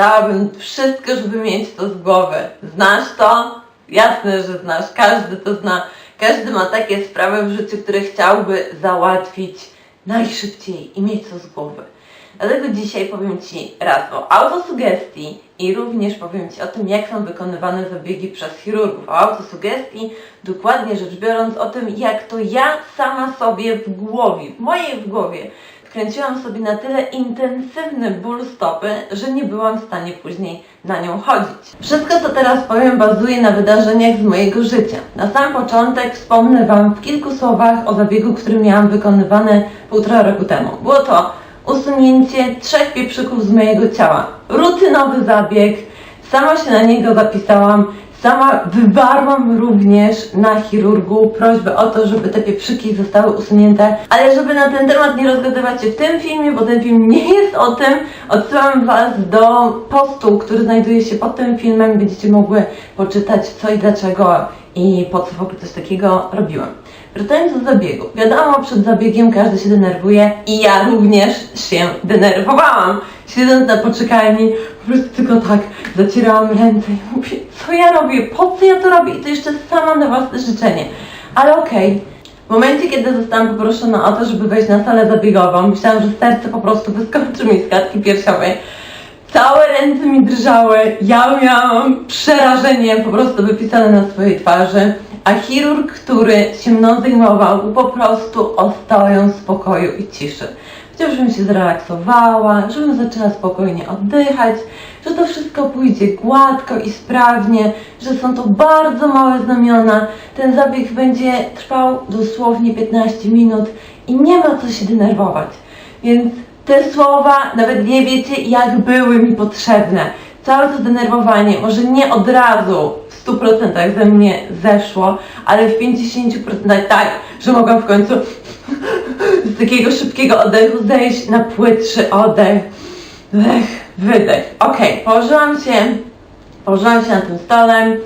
Dałabym wszystko, żeby mieć to z głowy. Znasz to? Jasne, że znasz. Każdy to zna. Każdy ma takie sprawy w życiu, które chciałby załatwić najszybciej i mieć to z głowy. Dlatego dzisiaj powiem Ci raz o autosugestii i również powiem Ci o tym, jak są wykonywane zabiegi przez chirurgów. O autosugestii, dokładnie rzecz biorąc, o tym, jak to ja sama sobie w głowie, w mojej w głowie, wkręciłam sobie na tyle intensywny ból stopy, że nie byłam w stanie później na nią chodzić. Wszystko, co teraz powiem, bazuje na wydarzeniach z mojego życia. Na sam początek wspomnę Wam w kilku słowach o zabiegu, który miałam wykonywany półtora roku temu. Było to usunięcie trzech pieprzyków z mojego ciała. Rutynowy zabieg, sama się na niego zapisałam, sama wywarłam również na chirurgu prośbę o to, żeby te pieprzyki zostały usunięte, ale żeby na ten temat nie rozgadywać się w tym filmie, bo ten film nie jest o tym, odsyłam Was do postu, który znajduje się pod tym filmem, będziecie mogły poczytać co i dlaczego i po co w ogóle coś takiego robiłam. Wracając do zabiegu. Wiadomo, przed zabiegiem każdy się denerwuje i ja również się denerwowałam. Siedząc na poczekalni, po prostu tylko tak zacierałam ręce i mówię, co ja robię, po co ja to robię i to jeszcze sama na własne życzenie. Ale okej. W momencie, kiedy zostałam poproszona o to, żeby wejść na salę zabiegową, myślałam, że serce po prostu wyskoczy mi z klatki piersiowej. Całe ręce mi drżały, ja miałam przerażenie po prostu wypisane na swojej twarzy, a chirurg, który się mną zajmował, po prostu ostoją spokoju i ciszy. Żebym się zrelaksowała, żebym zaczęła spokojnie oddychać, że to wszystko pójdzie gładko i sprawnie, że są to bardzo małe znamiona. Ten zabieg będzie trwał dosłownie 15 minut i nie ma co się denerwować. Więc te słowa nawet nie wiecie, jak były mi potrzebne. Całe to zdenerwowanie, może nie od razu w 100% ze mnie zeszło, ale w 50% tak, że mogłam w końcu z takiego szybkiego oddechu zejść na płytszy oddech. Wdech, wydech. Okej, położyłam się, położyłam się na tym stole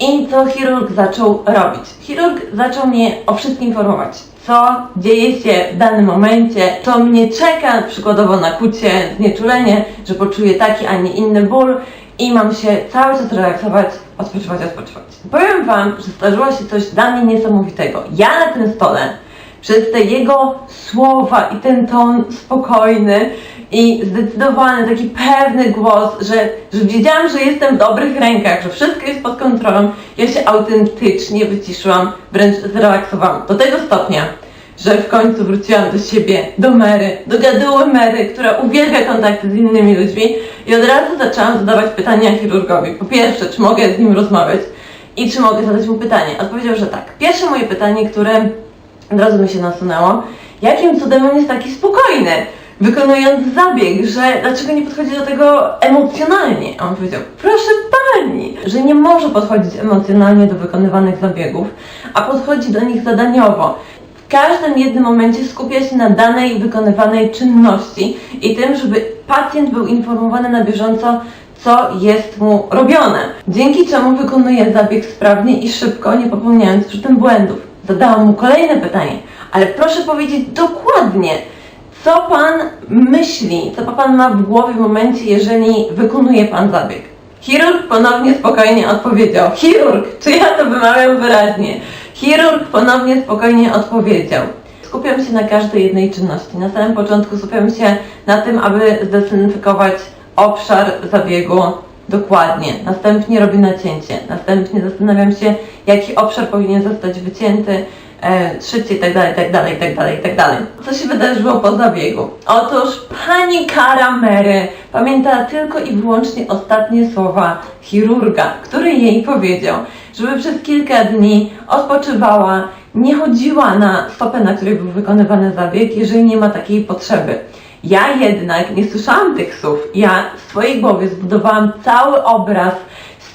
i co chirurg zaczął robić? Chirurg zaczął mnie o wszystkim informować. Co dzieje się w danym momencie, co mnie czeka, przykładowo na kucie, znieczulenie, że poczuję taki, a nie inny ból i mam się cały czas relaksować, odpoczywać, odpoczywać. Powiem Wam, że zdarzyło się coś dla mnie niesamowitego. Ja na tym stole przez te jego słowa i ten ton spokojny i zdecydowany, taki pewny głos, że, że wiedziałam, że jestem w dobrych rękach, że wszystko jest pod kontrolą, ja się autentycznie wyciszyłam, wręcz zrelaksowałam. Do tego stopnia, że w końcu wróciłam do siebie, do Mary, do gaduły Mary, która uwielbia kontakty z innymi ludźmi i od razu zaczęłam zadawać pytania chirurgowi. Po pierwsze, czy mogę z nim rozmawiać i czy mogę zadać mu pytanie. Odpowiedział, że tak. Pierwsze moje pytanie, które od razu mi się nasunęło, jakim cudem on jest taki spokojny, wykonując zabieg, że dlaczego nie podchodzi do tego emocjonalnie? A on powiedział, proszę pani, że nie może podchodzić emocjonalnie do wykonywanych zabiegów, a podchodzi do nich zadaniowo. W każdym jednym momencie skupia się na danej wykonywanej czynności i tym, żeby pacjent był informowany na bieżąco, co jest mu robione. Dzięki czemu wykonuje zabieg sprawnie i szybko, nie popełniając przy tym błędów. Zadałam mu kolejne pytanie, ale proszę powiedzieć dokładnie, co pan myśli, co pan ma w głowie w momencie, jeżeli wykonuje pan zabieg. Chirurg ponownie spokojnie odpowiedział. Chirurg, czy ja to wymawiam wyraźnie? Chirurg ponownie spokojnie odpowiedział. Skupiam się na każdej jednej czynności. Na samym początku skupiam się na tym, aby zdezynfekować obszar zabiegu dokładnie. Następnie robię nacięcie. Następnie zastanawiam się, jaki obszar powinien zostać wycięty, e, trzecie i dalej, dalej, tak dalej, tak dalej. Co się wydarzyło po zabiegu? Otóż pani Kara Mary tylko i wyłącznie ostatnie słowa chirurga, który jej powiedział, żeby przez kilka dni odpoczywała, nie chodziła na stopę, na której był wykonywany zabieg, jeżeli nie ma takiej potrzeby. Ja jednak nie słyszałam tych słów. Ja w swojej głowie zbudowałam cały obraz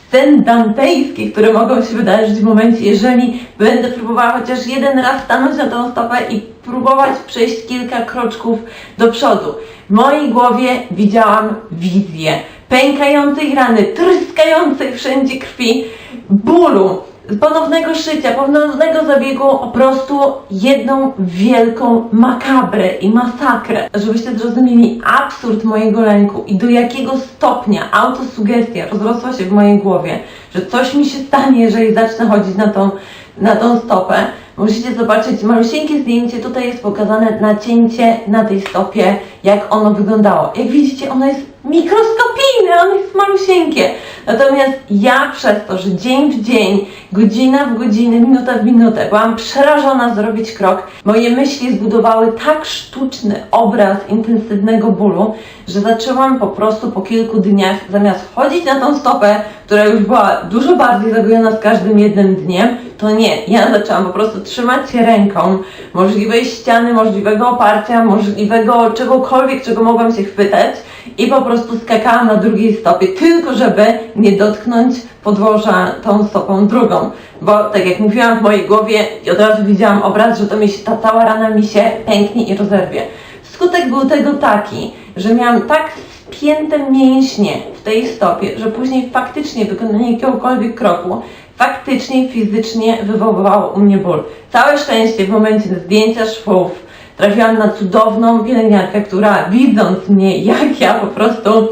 scen dantejskich, które mogą się wydarzyć w momencie, jeżeli będę próbowała chociaż jeden raz stanąć na tą stopę i próbować przejść kilka kroczków do przodu. W mojej głowie widziałam wizję pękającej rany, tryskającej wszędzie krwi, bólu, ponownego szycia, ponownego zabiegu, po prostu jedną wielką makabrę i masakrę. Żebyście zrozumieli absurd mojego lęku i do jakiego stopnia autosugestia rozrosła się w mojej głowie, że coś mi się stanie, jeżeli zacznę chodzić na tą, na tą stopę. Musicie zobaczyć malusieńkie zdjęcie, tutaj jest pokazane nacięcie na tej stopie, jak ono wyglądało. Jak widzicie, ono jest mikroskopijne, ono jest malusieńkie. Natomiast ja przez to, że dzień w dzień, godzina w godzinę, minuta w minutę byłam przerażona zrobić krok, moje myśli zbudowały tak sztuczny obraz intensywnego bólu, że zaczęłam po prostu po kilku dniach, zamiast chodzić na tą stopę, która już była dużo bardziej zagojona z każdym jednym dniem, to nie, ja zaczęłam po prostu trzymać się ręką możliwej ściany, możliwego oparcia, możliwego czegokolwiek, czego mogłam się chwytać i po prostu skakałam na drugiej stopie, tylko żeby nie dotknąć podłoża tą stopą drugą. Bo tak jak mówiłam w mojej głowie, od razu widziałam obraz, że to mi się, ta cała rana mi się pęknie i rozerwie. Skutek był tego taki, że miałam tak spięte mięśnie w tej stopie, że później faktycznie wykonanie jakiegokolwiek kroku faktycznie, fizycznie wywoływało u mnie ból. Całe szczęście w momencie zdjęcia szwów trafiłam na cudowną pielęgniarkę, która widząc mnie, jak ja po prostu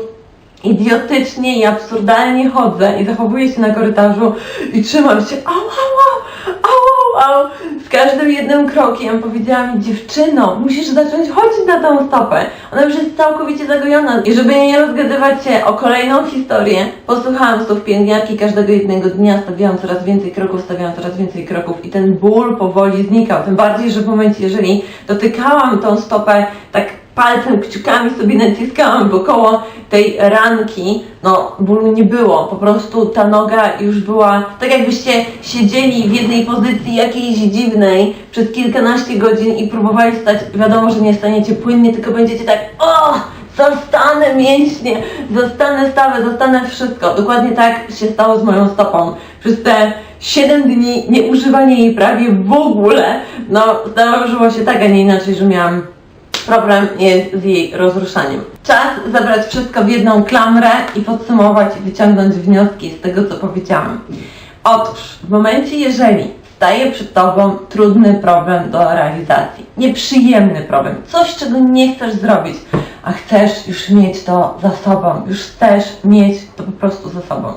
idiotycznie i absurdalnie chodzę i zachowuję się na korytarzu i trzymam się au, au, au, au, au. z każdym jednym krokiem powiedziała mi dziewczyno, musisz zacząć chodzić na tą stopę. Ona już jest całkowicie zagojona i żeby nie rozgadywać się o kolejną historię, posłuchałam słów pielęgniarki każdego jednego dnia, stawiałam coraz więcej kroków, stawiałam coraz więcej kroków i ten ból powoli znikał. Tym bardziej, że w momencie, jeżeli dotykałam tą stopę tak palcem, kciukami sobie naciskałam wokoło tej ranki, no bólu nie było, po prostu ta noga już była, tak jakbyście siedzieli w jednej pozycji jakiejś dziwnej przez kilkanaście godzin i próbowali stać, wiadomo, że nie staniecie płynnie, tylko będziecie tak, o, zastanę mięśnie, zastanę stawę, zastanę wszystko. Dokładnie tak się stało z moją stopą. Przez te 7 dni nieużywania jej prawie w ogóle, no zdarzyło się tak, a nie inaczej, że miałam problem jest z jej rozruszaniem. Czas zebrać wszystko w jedną klamrę i podsumować wyciągnąć wnioski z tego, co powiedziałam. Otóż, w momencie, jeżeli staje przed Tobą trudny problem do realizacji, nieprzyjemny problem, coś, czego nie chcesz zrobić, a chcesz już mieć to za sobą, już chcesz mieć to po prostu za sobą.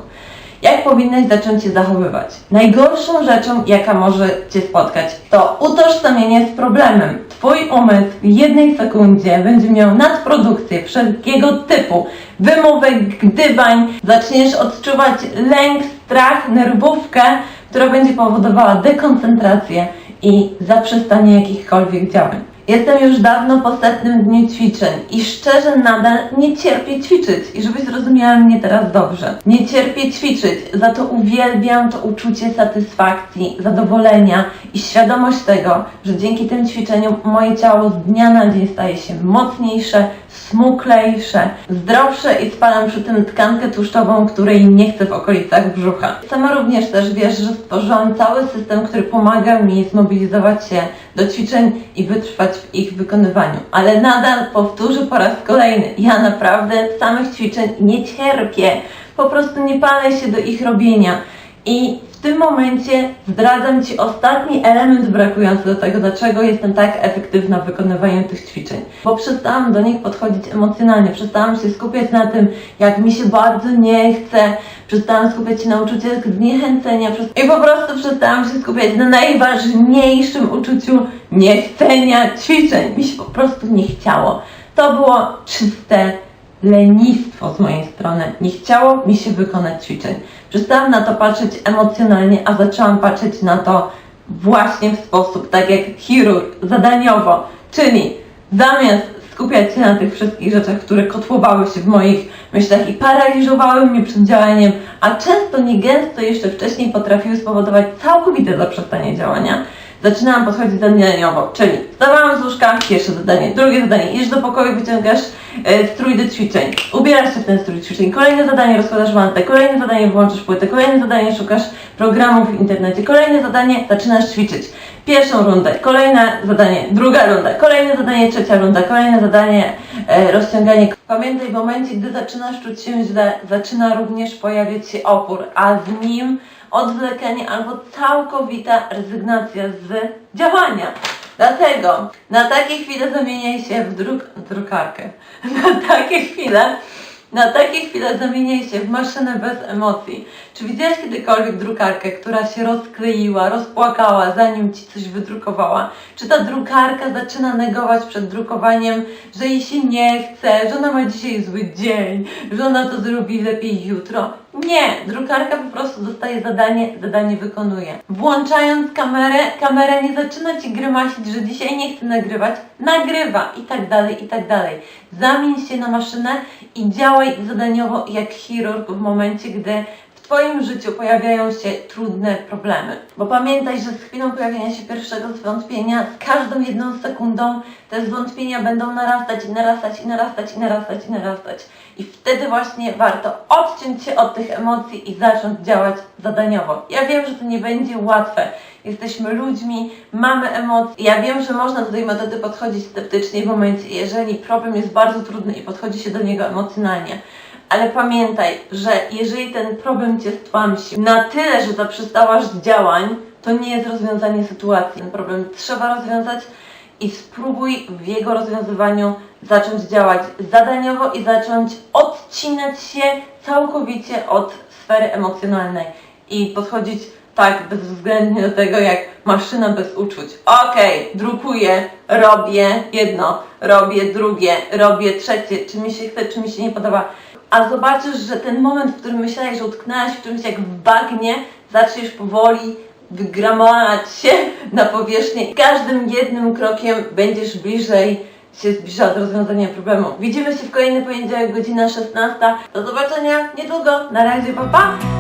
Jak powinnaś zacząć się zachowywać? Najgorszą rzeczą, jaka może Cię spotkać, to utożsamienie z problemem. Twój umysł w jednej sekundzie będzie miał nadprodukcję wszelkiego typu wymówek, gdybań, zaczniesz odczuwać lęk, strach, nerwówkę, która będzie powodowała dekoncentrację i zaprzestanie jakichkolwiek działań. Jestem już dawno po setnym dniu ćwiczeń i szczerze nadal nie cierpię ćwiczyć. I żebyś zrozumiała mnie teraz dobrze. Nie cierpię ćwiczyć, za to uwielbiam to uczucie satysfakcji, zadowolenia i świadomość tego, że dzięki tym ćwiczeniom moje ciało z dnia na dzień staje się mocniejsze, smuklejsze, zdrowsze i spalam przy tym tkankę tłuszczową, której nie chcę w okolicach brzucha. Sama również też wiesz, że stworzyłam cały system, który pomaga mi zmobilizować się do ćwiczeń i wytrwać w ich wykonywaniu. Ale nadal powtórzę po raz kolejny, ja naprawdę samych ćwiczeń nie cierpię. Po prostu nie palę się do ich robienia. I w tym momencie zdradzam Ci ostatni element brakujący do tego, dlaczego jestem tak efektywna w wykonywaniu tych ćwiczeń. Bo przestałam do nich podchodzić emocjonalnie, przestałam się skupiać na tym, jak mi się bardzo nie chce, przestałam skupiać się na uczuciach zniechęcenia i po prostu przestałam się skupiać na najważniejszym uczuciu niechcenia ćwiczeń. Mi się po prostu nie chciało. To było czyste lenistwo z mojej strony. Nie chciało mi się wykonać ćwiczeń. Przestałam na to patrzeć emocjonalnie, a zaczęłam patrzeć na to właśnie w sposób tak jak chirurg, zadaniowo. Czyli zamiast skupiać się na tych wszystkich rzeczach, które kotłowały się w moich myślach i paraliżowały mnie przed działaniem, a często niegęsto jeszcze wcześniej potrafiły spowodować całkowite zaprzestanie działania, zaczynałam podchodzić zadaniowo, czyli wstawałam z łóżka, pierwsze zadanie, drugie zadanie, idziesz do pokoju, wyciągasz strój do ćwiczeń, ubierasz się w ten strój ćwiczeń, kolejne zadanie, rozkładasz wantę, kolejne zadanie, włączasz płytę, kolejne zadanie, szukasz programów w internecie, kolejne zadanie, zaczynasz ćwiczyć. Pierwszą rundę, kolejne zadanie, druga runda, kolejne zadanie, trzecia runda, kolejne zadanie, e, rozciąganie. Pamiętaj, w momencie, gdy zaczynasz czuć się źle, zaczyna również pojawiać się opór, a z nim odwlekanie albo całkowita rezygnacja z działania. Dlatego na takie chwile zamieniaj się w druk drukarkę. Na takie chwile na takie chwile zamieniaj się w maszynę bez emocji. Czy widziałaś kiedykolwiek drukarkę, która się rozkleiła, rozpłakała, zanim ci coś wydrukowała? Czy ta drukarka zaczyna negować przed drukowaniem, że jej się nie chce, że ona ma dzisiaj zły dzień, że ona to zrobi lepiej jutro? Nie, drukarka po prostu dostaje zadanie, zadanie wykonuje. Włączając kamerę, kamera nie zaczyna ci grymasić, że dzisiaj nie chce nagrywać, nagrywa i tak dalej, i tak dalej. Zamień się na maszynę i działaj zadaniowo jak chirurg w momencie, gdy Twoim życiu pojawiają się trudne problemy. Bo pamiętaj, że z chwilą pojawienia się pierwszego zwątpienia, z każdą jedną sekundą te zwątpienia będą narastać i narastać i narastać i narastać i narastać. I wtedy właśnie warto odciąć się od tych emocji i zacząć działać zadaniowo. Ja wiem, że to nie będzie łatwe. Jesteśmy ludźmi, mamy emocje. Ja wiem, że można do tej metody podchodzić sceptycznie w momencie, jeżeli problem jest bardzo trudny i podchodzi się do niego emocjonalnie. Ale pamiętaj, że jeżeli ten problem cię stłamsi na tyle, że zaprzestałaś działań, to nie jest rozwiązanie sytuacji. Ten problem trzeba rozwiązać i spróbuj w jego rozwiązywaniu zacząć działać zadaniowo i zacząć odcinać się całkowicie od sfery emocjonalnej i podchodzić tak bezwzględnie do tego jak maszyna bez uczuć. Okej, drukuję, robię jedno, robię drugie, robię trzecie, czy mi się chce, czy mi się nie podoba. A zobaczysz, że ten moment, w którym myślałeś, że utknęłaś w czymś jak w bagnie, zaczniesz powoli wygramować się na powierzchnię każdym jednym krokiem będziesz bliżej się zbliża do rozwiązania problemu. Widzimy się w kolejny poniedziałek, godzina 16. Do zobaczenia niedługo. Na razie, pa pa!